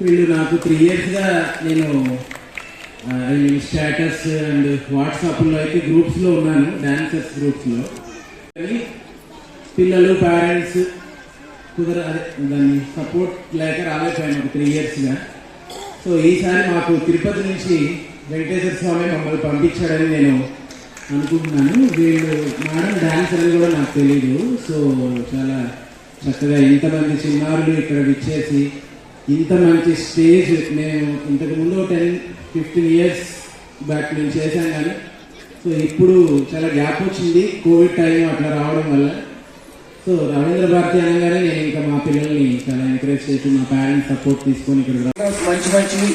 వీళ్ళు నాకు త్రీ ఇయర్స్గా నేను స్టేటస్ అండ్ వాట్సాప్లో అయితే గ్రూప్స్లో ఉన్నాను డాన్సర్స్ గ్రూప్స్లో కానీ పిల్లలు పేరెంట్స్ కుదర దాన్ని సపోర్ట్ లేక రాలేకపోయాను ఒక త్రీ ఇయర్స్గా సో ఈసారి మాకు తిరుపతి నుంచి వెంకటేశ్వర స్వామి మమ్మల్ని పంపించాడని నేను అనుకుంటున్నాను. వీళ్ళు మేడం డ్యాన్స్ అనేది కూడా నాకు తెలియదు సో చాలా చక్కగా ఇంతమంది చిన్నారులు ఇక్కడ విచ్చేసి ఇంత మంచి స్టేజ్ నేను ఇంతకు ముందు టెన్ ఫిఫ్టీన్ ఇయర్స్ బ్యాక్ నేను చేశాను కానీ సో ఇప్పుడు చాలా గ్యాప్ వచ్చింది కోవిడ్ టైం అట్లా రావడం వల్ల. సో రవీంద్ర భారతి అనగానే నేను ఇంకా మా పిల్లల్ని చాలా ఎంకరేజ్ చేసి మా పేరెంట్స్ సపోర్ట్ తీసుకొని ఇక్కడ మంచి మంచివి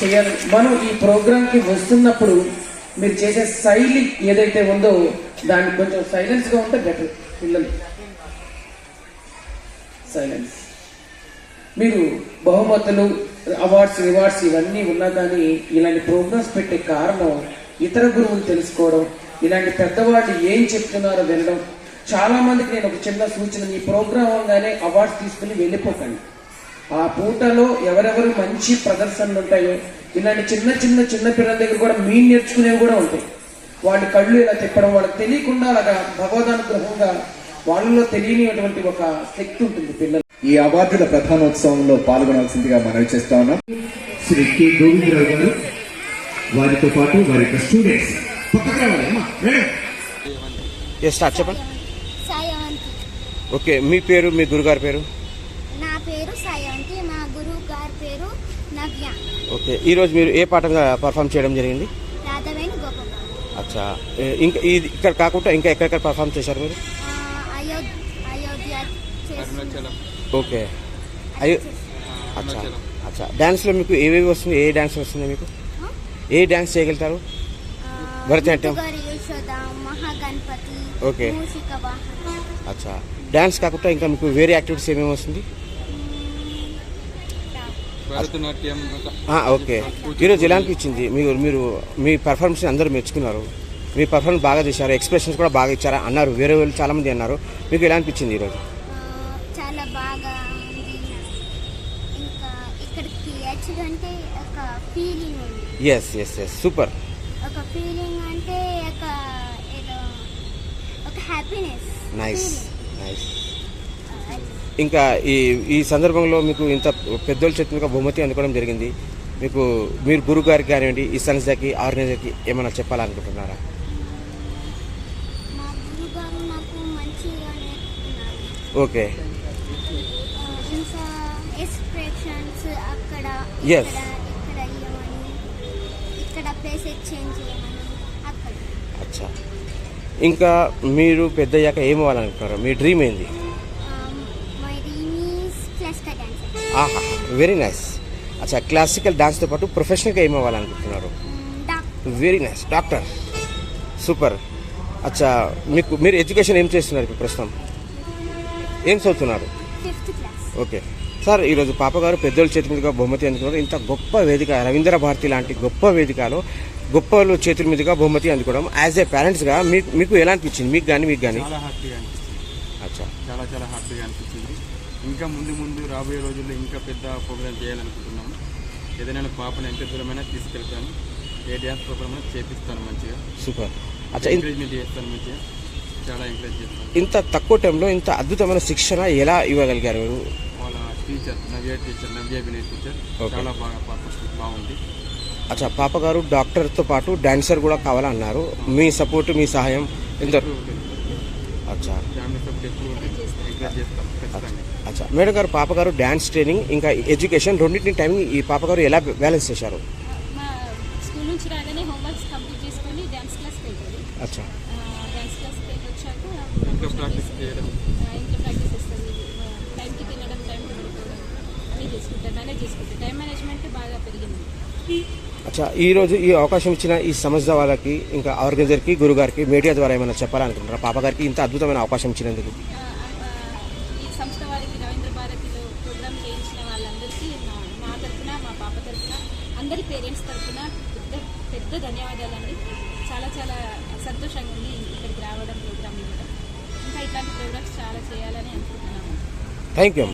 చేయాలి. మనం ఈ ప్రోగ్రామ్కి వస్తున్నప్పుడు మీరు చేసే శైలి ఏదైతే ఉందో దాన్ని కొంచెం సైలెన్స్గా ఉంటే బెటర్ పిల్లలు. సైలెన్స్ మీరు బహుమతులు అవార్డ్స్ రివార్డ్స్ ఇవన్నీ ఉన్నా కానీ ఇలాంటి ప్రోగ్రామ్స్ పెట్టే కారణం ఇతర గురువులు తెలుసుకోవడం ఇలాంటి పెద్దవాళ్ళు ఏం చెప్తున్నారో వినడం. చాలా మందికి నేను ఒక చిన్న సూచన ఈ ప్రోగ్రామ్ అవగానే అవార్డ్స్ తీసుకుని వెళ్ళిపోకండి ఆ పూటలో ఎవరెవరు మంచి ప్రదర్శనలు ఉంటాయో ఇలాంటి చిన్న చిన్న చిన్న పిల్లల దగ్గర కూడా మీ నేర్చుకునేవి కూడా ఉంటాయి. వాళ్ళ కళ్ళు ఇలా తిప్పడం వాళ్ళకి తెలియకుండా అలాగా భగవదానుగ్రహంగా వాళ్ళలో తెలియనిటువంటి ఒక శక్తి ఉంటుంది పిల్లలు ఈ అవార్డుల ప్రధానోత్సవంలో పాల్గొనాల్సిందిగా మనవి చేస్తా ఉన్నాం. శ్రీ కె. గోవిందరావు గారు వారితో పాటు వారి యొక్క స్టూడెంట్స్. చెప్పండి. ఓకే మీ పేరు మీ గురుగారి పేరు? నా పేరు సాయవంతి మా గురువు గారి పేరు నవ్య. ఓకే ఈరోజు మీరు ఏ పాఠంగా పర్ఫామ్ చేయడం జరిగింది? రాధవేణి గోపమ్మ అచ్చా ఇంకా ఇది ఇక్కడ కాకుండా ఇంకా ఎక్కడెక్కడ పర్ఫామ్ చేశారు మీరు? అయోధ్య అయోధ్య ఓకే. అయ్యో. అచ్చా. అచ్చా. డ్యాన్స్లో మీకు ఏవేవి వస్తుంది ఏ డ్యాన్స్ వస్తుంది మీకు? ఏ డ్యాన్స్ చేయగలుగుతారు? భరతనాట్యం. ఓకే. మూషిక వాహనం. అచ్చా. డ్యాన్స్ కాకుండా ఇంకా మీకు వేరే యాక్టివిటీస్ ఏమేమి వస్తుంది? భరతనాట్యం ఆ, ఓకే. ఈరోజు ఎలా అనిపించింది మీరు మీరు మీ పర్ఫార్మెన్స్ అందరూ మెచ్చుకున్నారు. మీ పర్ఫార్మెన్స్ బాగా చేశారు. ఎక్స్ప్రెషన్స్ కూడా బాగా ఇచ్చారా? అన్నారు. వేరే వాళ్ళు చాలా మంది అన్నారు. మీకు ఎలా అనిపించింది ఈరోజు? బాగా ఉంది. ఇంకా ఇక్కడికి ఒక ఫీలింగ్ ఉంది. ఎస్ ఎస్ ఎస్ సూపర్ ఒక ఫీలింగ్ అంటే ఒక ఏదో ఒక హ్యాపీనెస్ నైస్ నైస్ ఇంకా ఈ ఈ సందర్భంలో మీకు ఇంత పెద్దోళ్ళ చేతి మీద బహుమతి అందుకోవడం జరిగింది. మీకు మీరు గురువు గారికి కానివ్వండి ఈ సంస్థకి ఆర్గనైజర్కి ఏమైనా చెప్పాలనుకుంటున్నారా? ఓకే. ఇంకా ఎక్స్ప్రెషన్స్ అక్కడ Yes. ఇక్కడ ఇక్కడ ఇవ్వమని ఇక్కడ ప్లేసెస్ చేంజ్ చేయమని అక్కడ. అచ్చా. ఇంకా మీరు పెద్దయ్యాక ఏం అవ్వాలనుకుంటున్నారు మీ డ్రీమ్ ఏంది? My dream is classical dancer ఆహా వెరీ నైస్ అచ్చా క్లాసికల్ డాన్స్తో పాటు ప్రొఫెషనల్గా ఏం అవ్వాలనుకుంటున్నారు doctor very nice doctor super అచ్చా మీకు మీరు ఎడ్యుకేషన్ ఏం చేస్తున్నారు ఇప్పుడు ప్రస్తుతం? ఏం చదువుతున్నారు? ఓకే. సార్ ఈరోజు పాపగారు పెద్దోళ్ళ చేతి మీదుగా బహుమతి అందుకున్నారు. ఇంత గొప్ప వేదిక రవీంద్ర భారతి లాంటి గొప్ప వేదికలో గొప్ప వాళ్ళ చేతుల మీదుగా బహుమతి అందుకోవడం యాజ్ ఏ పేరెంట్స్గా మీకు మీకు ఎలా అనిపించింది? మీకు కానీ మీకు కానీ చాలా హ్యాపీగా అనిపించింది. అచ్చా. చాలా చాలా హ్యాపీగా అనిపించింది. ఇంకా ముందు ముందు రాబోయే రోజుల్లో ఇంకా పెద్ద ప్రోగ్రామ్ చేయాలనుకుంటున్నాము ఏదైనా పాపని ఎంత దూరమైనా తీసుకెళ్తాను. ఏ డ్యాన్స్ ప్రోగ్రామ్ అయినా చేపిస్తాను మంచిగా. సూపర్. అచ్చా ఎంకరేజ్మెంట్ చేస్తాను మంచిగా. చాలా ఎంకరేజ్ చేస్తాను ఇంత తక్కువ టైంలో ఇంత అద్భుతమైన శిక్షణ ఎలా ఇవ్వగలిగారు? మీరు వాళ్ళ teacher Navya teacher Navya Vinay teacher Okay. చాలా బాగా పర్ఫెక్ట్ బాగుంది. అచ్చా పాపగారు డాక్టర్తో పాటు డాన్సర్ కూడా కావాలన్నారు. మీ సపోర్ట్ మీ సహాయం ఎంత? అచ్చా. ఫ్యామిలీ సపోర్ట్ ఎప్పుడు ఎంకరేజ్ చేస్తాం ఖచ్చితంగా. అచ్చా మేడం గారు పాపగారు డ్యాన్స్ ట్రైనింగ్ ఇంకా ఎడ్యుకేషన్ రెండింటిని టైమింగ్ ఈ పాపగారు ఎలా బ్యాలెన్స్ చేశారు? నుంచి రాగానే హోంవర్క్స్ కంప్లీట్ చేసుకొని డ్యాన్స్ క్లాస్కి వెళ్తుంది అచ్చా. డ్యాన్స్ క్లాస్కి వెళ్ళి వచ్చాక ఇంకా ప్రాక్టీస్ చేయడం. ఆ, ఇంట్లో ప్రాక్టీస్ చేస్తుంది టైంకి తినడం టైంకి పడుకోవడం అన్నీ చేసుకుంటారు. మేనేజ్ చేసుకుంటారు. టైం మేనేజ్మెంట్ బాగా పెరిగింది. అచ్చా ఈ రోజు ఈ అవకాశం ఇచ్చిన ఈ సంస్థ వాళ్ళకి ఇంకా ఆర్గనైజర్కి గురుగారికి మీడియా ద్వారా ఏమైనా చెప్పాలనుకుంటున్నారా? పాపగారికి ఇంత అద్భుతమైన అవకాశం ఇచ్చినందుకు. ఈ సంస్థ వారికి రవీంద్ర భారతిలో ప్రోగ్రామ్ చేయించిన వాళ్ళందరికీ నా మా తరఫున మా పాప తరఫున అందరి పేరెంట్స్ తరఫున పెద్ద ధన్యవాదాలండి. చాలా చాలా సంతోషంగా ఉంది ఇక్కడికి రావడం ప్రోగ్రామ్ ఇవ్వడం ఇంకా ఇట్లాంటి ప్రోగ్రామ్స్ చాలా చేయాలని అనుకుంటున్నాము. Thank you